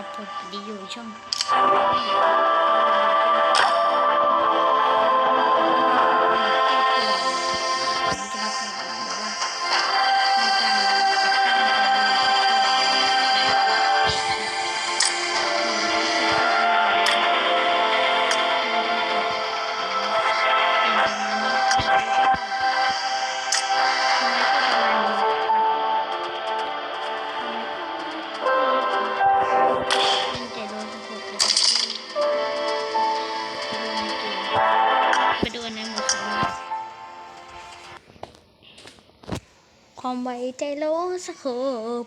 ครั ใจโลสโคบ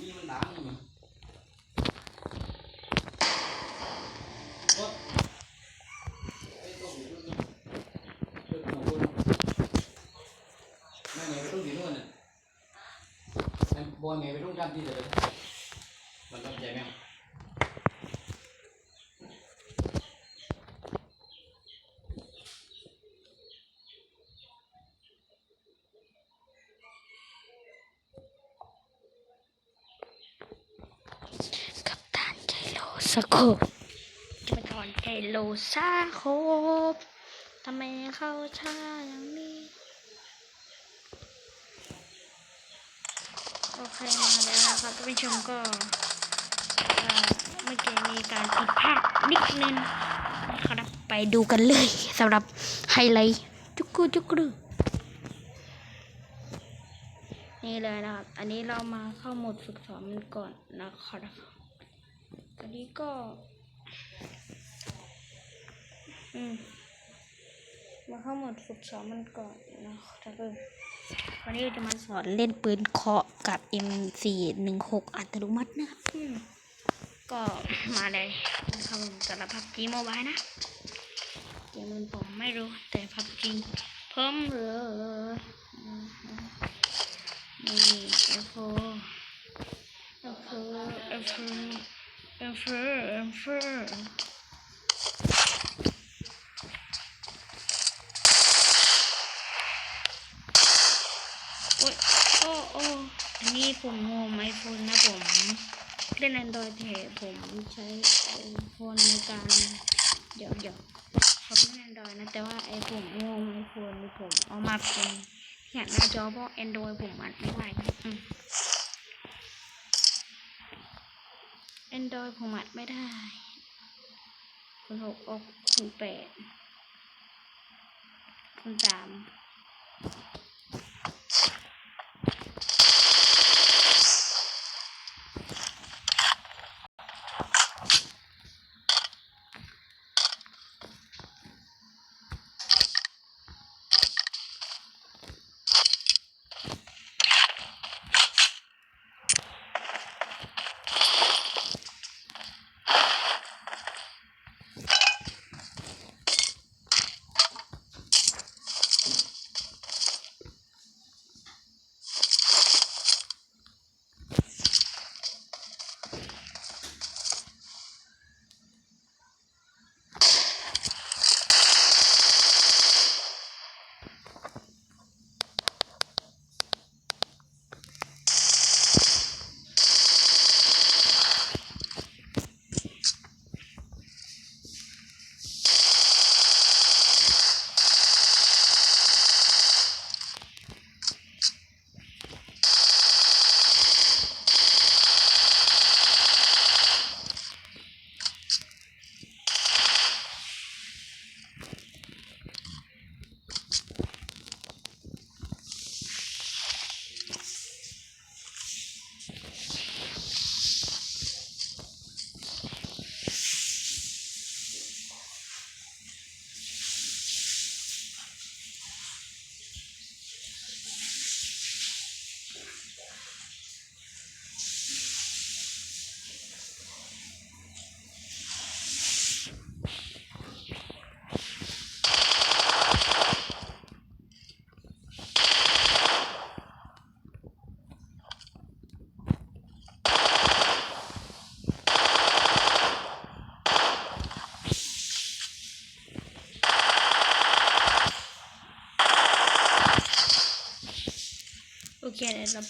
นี่มันดังอยู่โอ๊ยไอ้ตัวหมูตัวนี้เออหมูตัวนี้แม่แม่ไปทุ่งที่นู่นน่ะแม่ บอยแม่ไปทุ่งกันที่เดิมมันก็ใจแม่งกับทานใจโลสโคบจะไปถอนใจโลซาโคบทำไมเข้าช้าอย่างนี้ โอเคมาแล้วนะครับท่านผู้ชมก็เมื่อกี้มีการผิดพลาดนิดนึงนะครับไปดูกันเลยสำหรับไฮไลท์จุกกูจุกกรูนี่เลยนะครับ อันนี้เรามาเข้าโหมดฝึกสอนมันก่อนนะครับอันนี้ก็ อืมมาเข้าโหมดฝึกสอนมันก่อนนะครับ วันนี้เราจะมาสอนเล่นปืนเคาะกับ M416 อัตโนมัตินะครับอืมก็มาเลยนะครับผมสำหรับพับจีโมบายนะเกมมันผมไม่รู้ แต่พับจีเพิ่มเลยนี่ F4 F4 F4 F4 F4 โอ้ยโอ้โอ้ อันนี้ผมโฮมไอโฟนนะผมเล่น Android แต่ผมใช้ไอโฟนในการเดี๋ยวเดี๋ยวผมเล่น Android นะแต่ว่าไอผมโฮมไอโฟนผมเอามาเป็นแหนหน้าจอเพราะ Android ผมอัดไม่ได้อืม Android ผมอัดไม่ได้คุณหกอกคุณแปดคุณสาม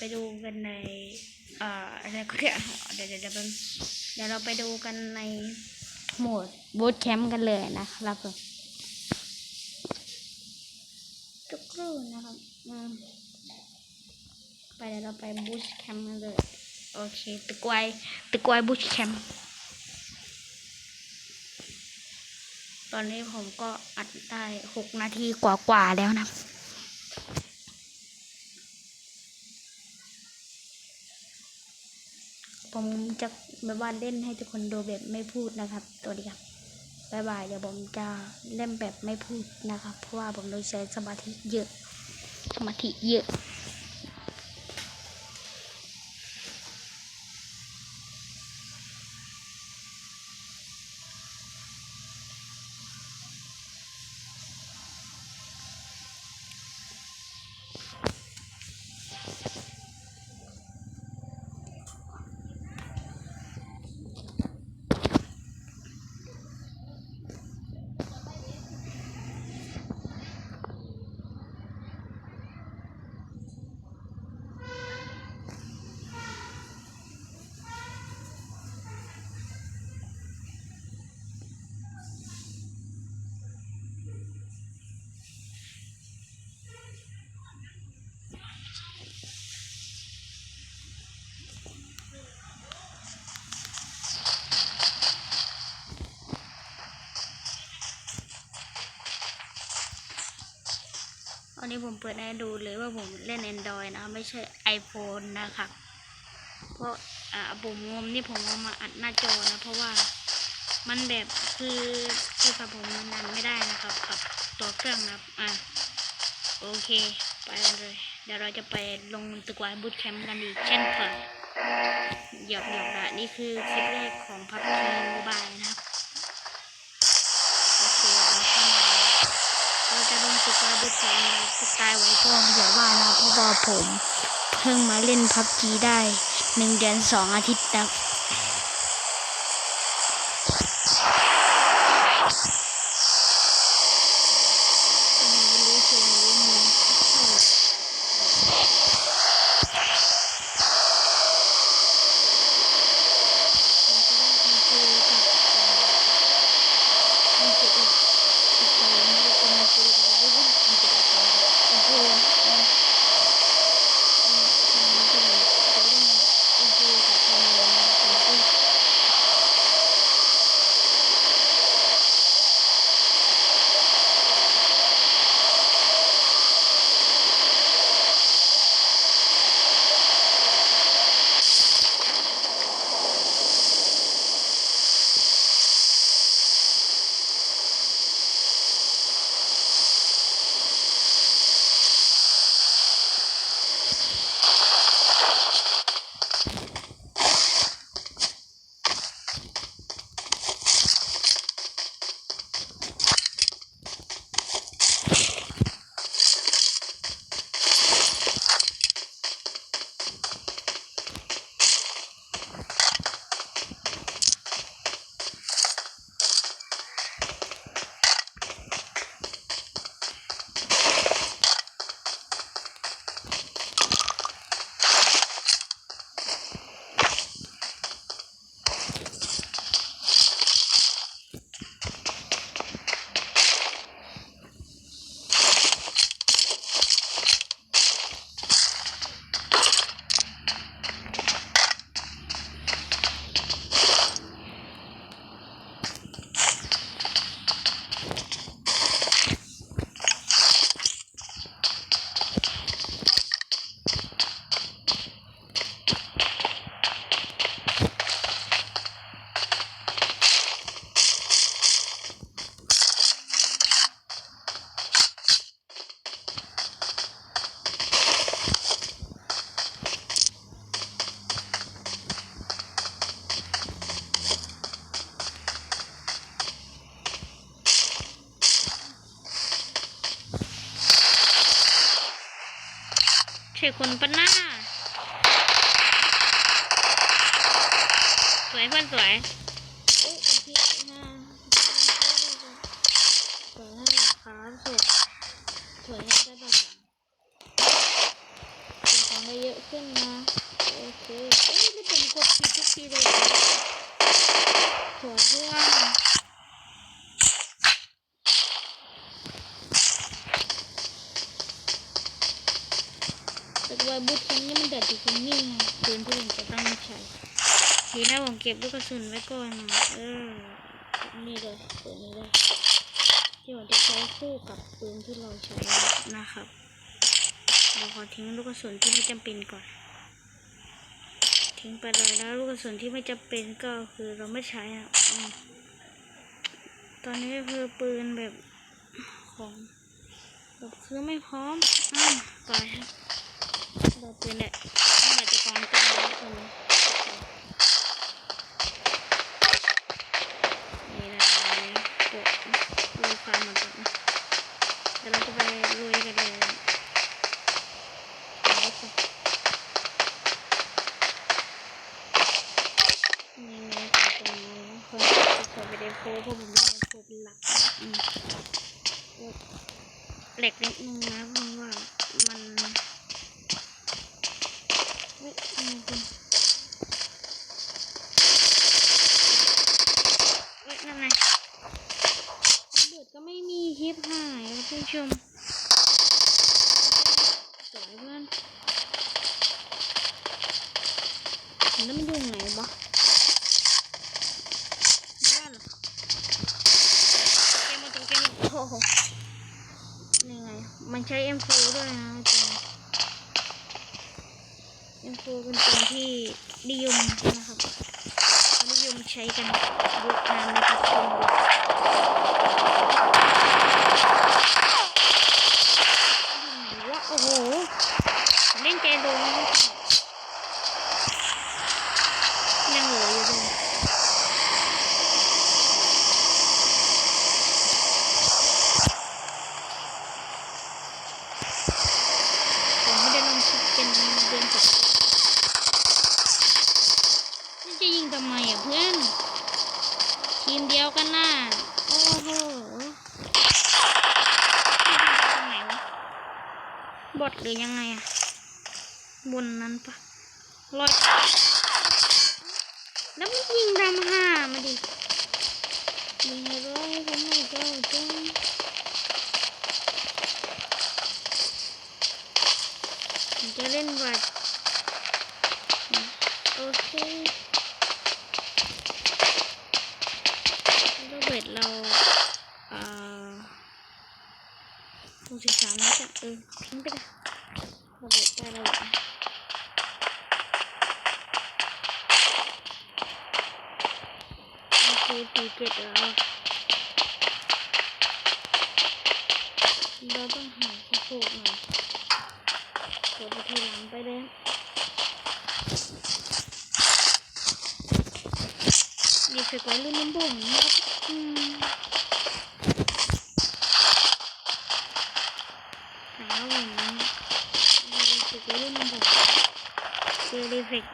ไปดูกันในเอ่ออะไรก็ได้เดี๋ยวเดี๋ยวเดี๋ยวแป๊บเดี๋ยวเราไปดูกันในโหมดบูทแคมป์กันเลยนะครับผมทุกครู่นะครับอืมไปเดี๋ยวเราไปบูทแคมป์กันเลยโอเคตึกไวตึกไวบูทแคมป์ตอนนี้ผมก็อัดได้หกนาทีกว่าๆแล้วนะ ผมจะแบบว่าเล่นให้ทุกคนดูแบบไม่พูดนะครับตัวนี้ครับบายบายเดี๋ยวผมจะเล่นแบบไม่พูดนะครับ เพราะว่าผมต้องใช้สมาธิเยอะ สมาธิเยอะ นี้ผมเปิดให้ดูเลยว่าผมเล่น Android นะ ไม่ใช่ iPhone นะครับ เพราะอ่าผมงมนี่ผมเอามาอัดหน้าจอนะ เพราะว่ามันแบบคือโทรศัพท์ผมมันนันไม่ได้นะครับกับตัวเครื่องนะอะโอเค ไปกันเลย เดี๋ยวเราจะไปลงตึกวายบูตแคมป์กันอีกเช่นเคยหยอกหยอกละนี่คือคลิปแรกของพับทีโมบายนะครับ เราจะลงตึกวายบูตแคมป์นะสไตล์ไว้ก็อย่าว่านะเพราะว่าผม เพิ่งมาเล่นพับจีได้หนึ่งเดือนสองอาทิตย์นะไใช่คนปะหน้า สวยเพื่อนสวยโอ้ยพี่ห้าสวยให้ขาสวยสวยให้ได้ภาษาเป็นของเให้เยอะขึ้นนะโอเคเอ้ยไม่เป็นกดผิดทุกทีเลยสวยเพื่อนแต่ ว่าบูทแคมป์นี่มันเดือดอยู่ตรงนี้ไงปืนที่ผมจะต้องใช้ดีนะผมเก็บลูกกระสุนไว้ก่อนนะเออนี่เลยปืนนี้เลยที่ผมจะใช้คู่กับปืนที่เราใช้นะครับเราขอทิ้งลูกกระสุนที่ไม่จำเป็นก่อน ทิ้งไปเลยแล้วลูกกระสุนที่ไม่จำเป็นก็คือเราไม่ใช้อะตอนนี้คือปืนแบบของแบบคือไม่พร้อมอ่าไป ครับเราปืนแหละต้องอยากจะกองกันนะคนนี่นะนี่กดดูความเหมือนกันนเดี๋ยวเราจะไปลุยกันเลยเอาไว้ก่อนนี่ไงตรงนี้คนจะไปเดโฟเพราะผมเล่นเดโฟเป็นหลักเหล็กนิดนึงนะเพราะว่ามันเฮ้ยนี่คุณเฮ้ยนั่นไงระเบิดก็ไม่มีคลิปหายครับผู้ชมสวยเพื่อน แล้วมันอยู่ไหนวะบ้านเหรอเกมมาตรงเกมโอ้โหนี่ไง มันใช้ M4 ด้วยนะจริง M4 เป็นปืนที่นิยมนะครับนิยมใช้กันเยอะนานนะครับคุณอยู่ไหนวะโอ้โหผมเล่นเจโดนนะครับ ยังเหลืออยู่เลยผมไม่ได้ลงคลิปเป็นเดือนสองนี่จะยิงทำไมอะเพื่อน ทีมเดียวกันน่ะ โอ้โหตรงไหนวะบอทหรือยังไงอะ บนนั้นปะ ลอยแล้วมันยิงทำห่ามาดิยิงอะไรผมไม่เข้าจผมจะเล่นบัตรโอเคแล้วเบ็ดเราอ่อหกสิบสามแล้วจะเออทิ้งไปเลย สึกไว้รุ่นน้ำบ่งนะครับหาว่าผมดีสึกไว้รุ่นน้ำบ่มเจลิเฟก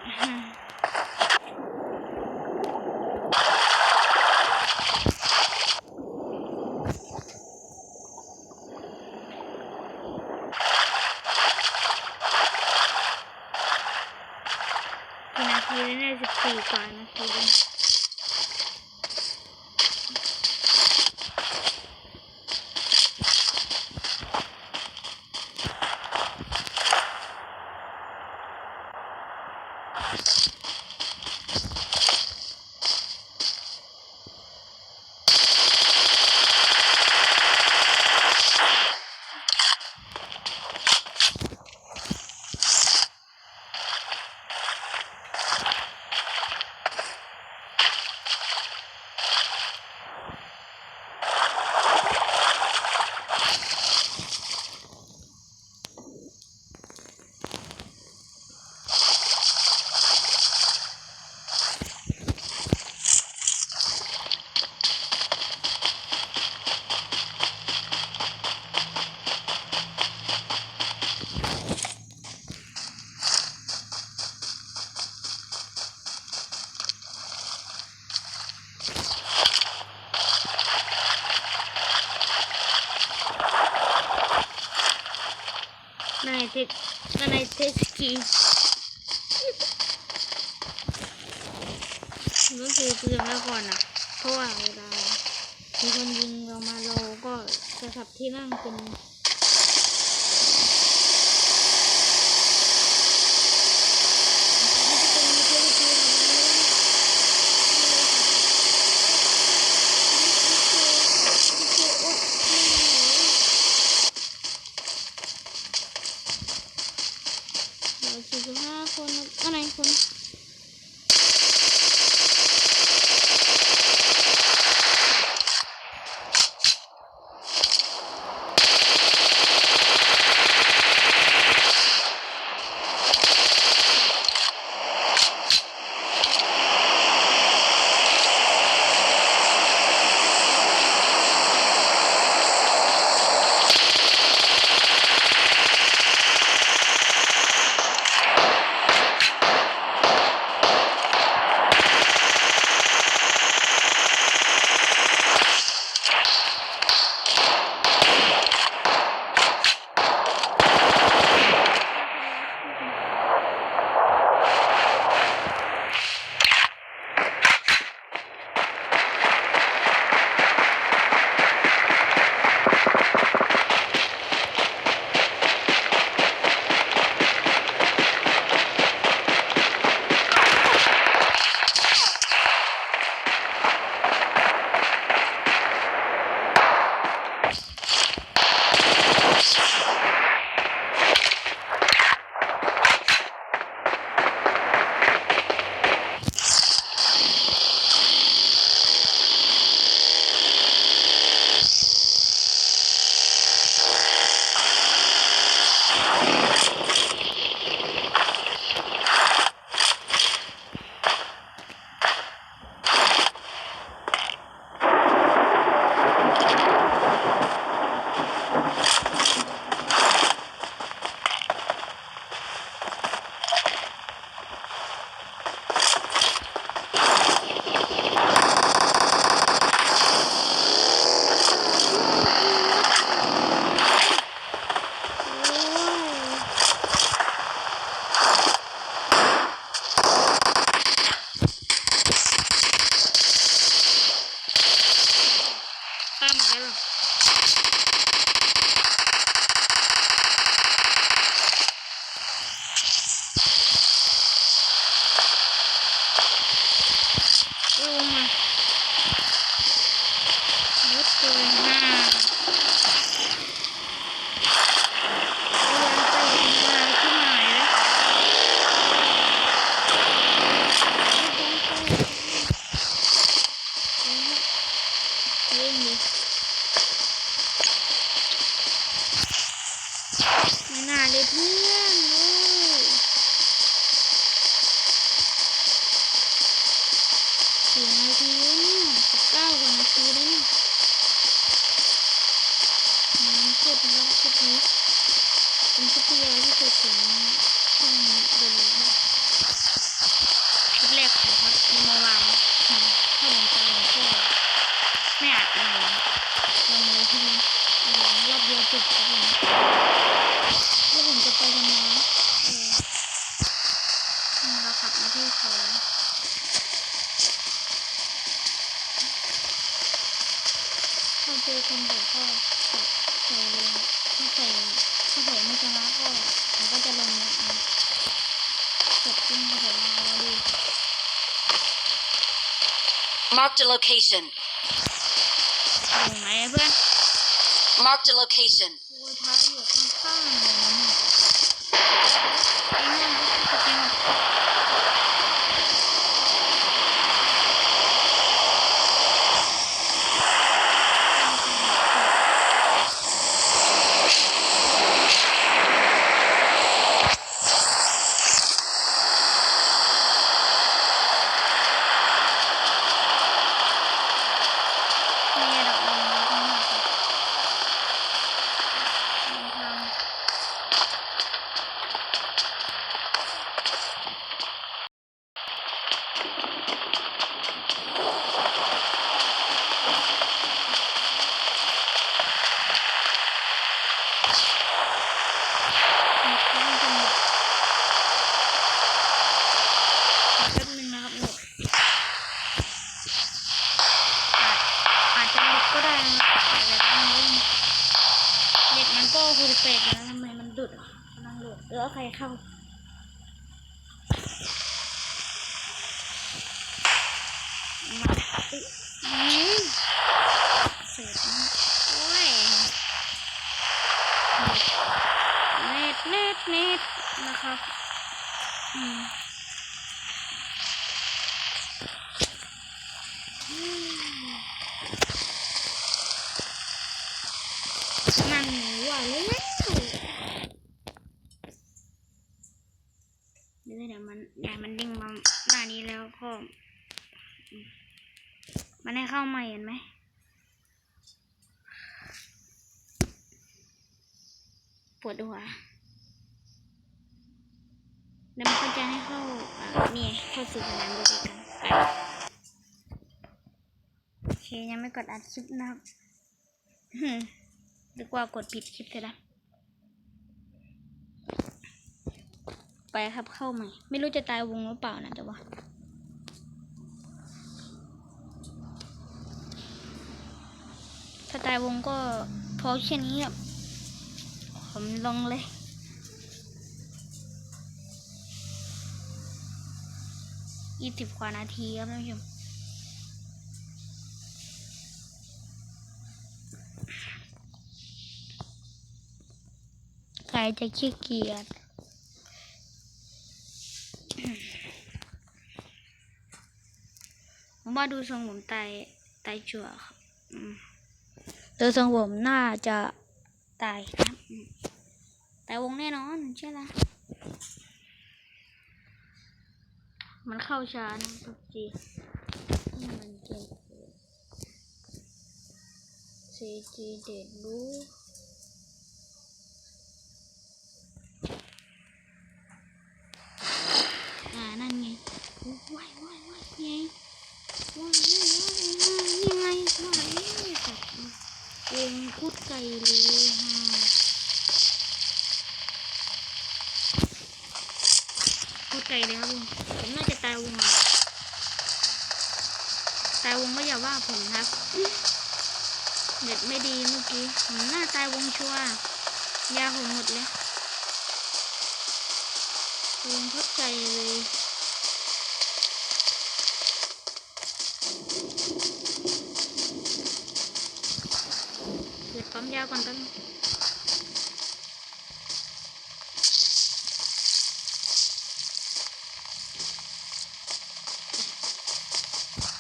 when ส take when I take ski. ก็คือเตรีมไวก่อนนะเพราะว่าเวลามีคนยิงเรามาเราก็จะขับที่นั่งเป็น Yolmuş. ก็ใส่เลยถ้าใส่ถ้าใส่ไม่ชนะก็มันก็จะลงนะกดขึ้นมาถึงเาดู Marked a location. ลงไหมเพื่อน Marked a location. มอืมนั่นว่าแล้วเดี๋ยวเดี๋ยวมันเดี๋ยวมันดิ่งมาหน้านี้แล้วก็ มันให้เข้าม่เห็นไหมปวดหัว แล้วมันก็จะให้เข้าอ่านี่ยเข้าสู่สนามบริการไปโอเคยังไม่กดอัดคลิปนะครับฮึ่มนึกว่ากดผิดคลิปเลยละไปครับเข้าใหม่ ไม่รู้จะตายวงหรือเปล่านะแต่ว่าถ้าตายวงก็พอแค่นี้ครับผมลงเลย ยี่สิบกว่านาทีครับท่านผู้ชมใครจะขี้เกียจผมว่าดูทรงผมตายตายจั่วครับอืมโดยทรงผมน่าจะตายครับอืมตายวงแน่นอนใช่ละ มันเข้าช้านะทุกทีนี่มันเกมซีจีเด็ดรู้อ่า นั่นไงโอ้ยว้ายว้ายว้ายไงว้ายว้ายว้ายว้ายยังไงว้ายเนี่ยสัตว์วงพูดไกลเลยฮะพูดไกลเลยครับผมผมน่าจะตายวงอะตายวงก็อย่าว่าผมครับเน็ตไม่ดีเมื่อกี้ ผมหน้าตายวงชัวยาผมหมดเลยวงพัดใจเลยเกิดปั๊มยาก่อนตั้ง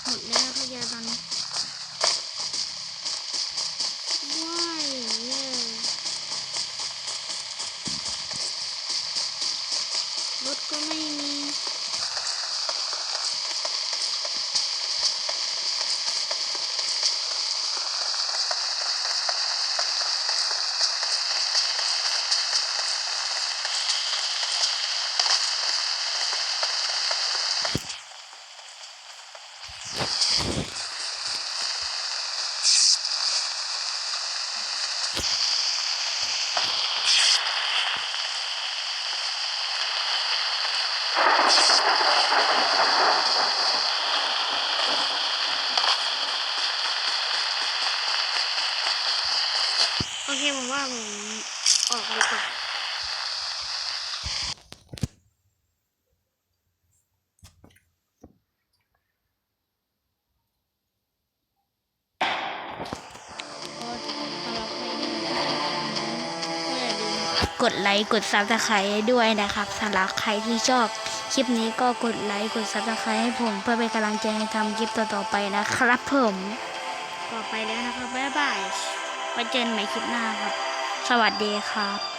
หมดแล้วพยาตอนนี้ว้ายเย่รถก็ไม่มี โอเคผมว่าผมออกดีกว่ากดไลค์ กดซับสไครต์ด้วยนะครับสำหรับใครที่ชอบ คลิปนี้ก็กดไลค์กดซับสไครต์ให้ผม เพื่อเป็นกำลังใจให้ทำคลิปต่อๆไปนะครับผมต่อไปแล้วนะครับบ๊ายบายไว้เจอกันใหม่คลิปหน้าครับ สวัสดีครับ